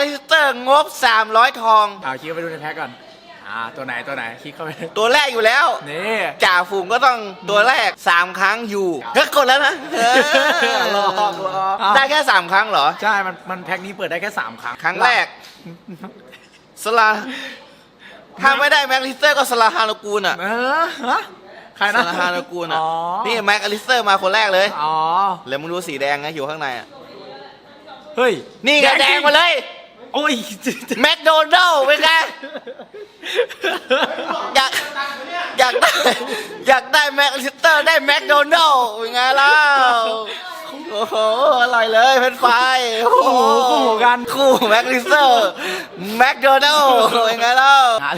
อลิสเตอร์งบ 300 ทอง เอาคลิกเข้าไปดูในแพ็กก่อน อ่า ตัวไหนตัวไหนคลิกเข้าไปตัวแรกอยู่แล้ว นี่ จ่าฝูงก็ต้องตัวแรก 3 ครั้งอยู่ก็กดแล้วนะเออลอกลอกได้แค่ 3 ครั้งเหรอ ใช่ มัน มันแพ็กนี้เปิดได้แค่ 3 ครั้งครั้งแรก สลา ถ้าไม่ได้แม็กลิสเตอร์ก็สลาฮานุกูลอะ เออฮะใครสนะลาฮานุกูลอะ อ๋อนี่แม็กลิสเตอร์มาคนแรกเลย อ๋อ แล้วมึงดูสีแดงนะอยู่ข้างในอะ เฮ้ยนี่ไงแดงมาเลย โอ้ยแมคโดนัลล์เป็นไงอยากอยากได้อยากได้แม็กลิสเตอร์ได้แมคโดนัลล์เป็นไงล่ะโอ้โหอร่อยเลยเป็นไฟรายโอ้โหคู่กันคู่แม็กลิสเตอร์แมคโดนัลล์เป็นไงล่ะ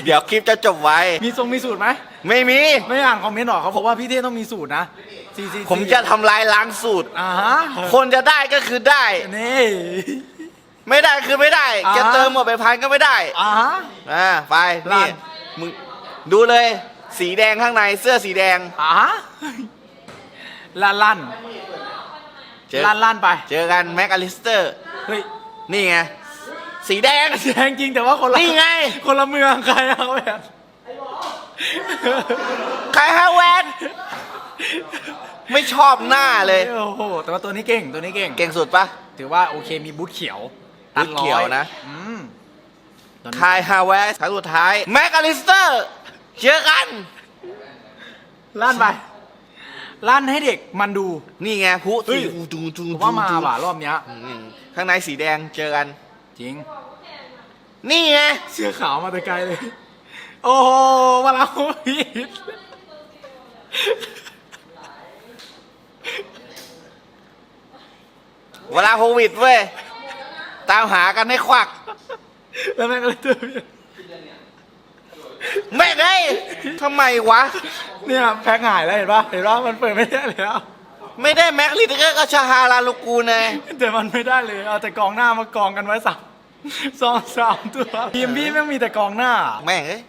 เดี๋ยวคลิปจะจบไว้ มีทรงมีสูตรไหมไม่มี ไม่อ่านคอมเมนต์หรอกเขาบอกว่าพี่เท่ต้องมีสูตรนะซีซีผมจะทำลายล้างสูตรอ่าฮะคนจะได้ก็คือได้นี่ ไม่ได้คือไม่ได้อ่า จะเติมหมดไปพันก็ไม่ได้อ่าฮะ อ่าไปลั่นี่นมึงดูเลย สีแดงข้างในเสื้อสีแดงอ่าฮะลั่นลั่นเจอลั่นลั่นไป เจอกันแม็กอลิสเตอร์เฮ้ยนี่ไงสีแดง แดงจริงแต่ว่าคนละนี่ไง คนละเมืองใครเอาแบบใครฮะแวนไม่ชอบหน้าเลย โอ้โหแต่ว่าตัวนี้เก่งตัวนี้เก่ง เก่งสุดปะถือว่าโอเคมีบูทเขียว บูทเขียวนะอืมตัวนี้คายฮาแวสครั้งสุดท้ายแม็กอลิสเตอร์เจอกัน ลั่นไป ลั่นให้เด็กมันดู นี่ไงผู้เฮ้ยจูจูผมว่ามาว่ะรอบเนี้ย อืมข้างในสีแดงเจอกัน จริง นี่ไงเสื้อขาวมาแต่ไกลเลย โอ้โหมาแล้วพีดเวลาโควิดเว้ย ตามหากันให้ควัก แล้วแม่งก็เลยเตือนแม่งเอ้ยทำไมวะ เนี่ยแพ็คหายแล้วเห็นปะเห็นปะมันเปิดไม่ได้แล้ว ไม่ได้แม็กลิตเกอร์กับชาฮาราลูกูไงแต่มันไม่ได้เลย เอาแต่กองหน้ามากองกันไว้สามสองสามตัวทีมพี่แม่งมีแต่กองหน้า แม่งเอ้ย